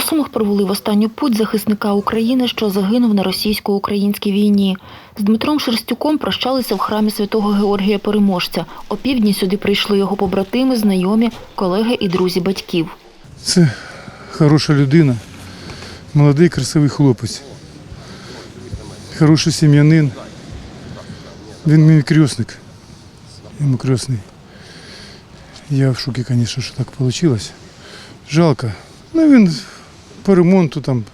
Сумах провели в останню путь захисника України, що загинув на російсько-українській війні. З Дмитром Шерстюком прощалися в храмі святого Георгія Переможця. О півдні сюди прийшли його побратими, знайомі, колеги і друзі батьків. Це хороша людина, молодий, красивий хлопець, хороший сім'янин. Він мій крісник. Йому крісний. Я в шокі, звісно, що так вийшло. Жалко. Ну він по ремонту там.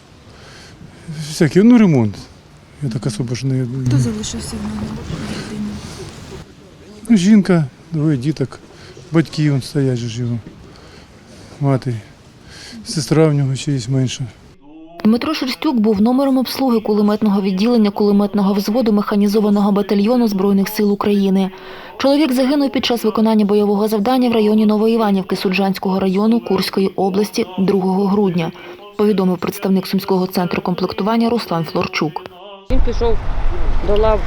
Всякий, ну ремонт. Я так особо ж не. Хто залишився в мене? Ну, жінка, двоє діток, батьки он стоять же ж його. Мати. Сестра в нього ще є менша. Дмитро Шерстюк був номером обслуги кулеметного відділення кулеметного взводу механізованого батальйону Збройних сил України. Чоловік загинув під час виконання бойового завдання в районі Новоіванівки Суджанського району Курської області 2 грудня, повідомив представник Сумського центру комплектування Руслан Флорчук. Він пішов до лав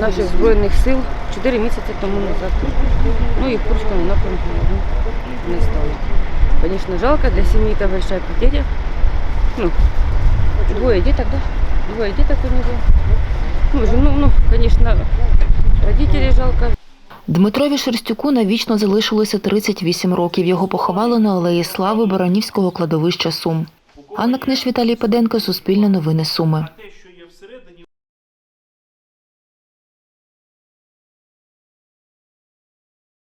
наших збройних сил 4 місяці тому назад. Ну і в Курському напрямку не стало. Звісно, жалко, для сім'ї це велика потеря. Ну, двоє діток, да? Двоє діток у нього. Ну, жену, ну, звісно, родителей жалко. Дмитрові Шерстюку навічно залишилося 38 років. Його поховали на Алеї Слави Баранівського кладовища Сум. Анна Книж, Віталій Паденко, Суспільне новини Суми.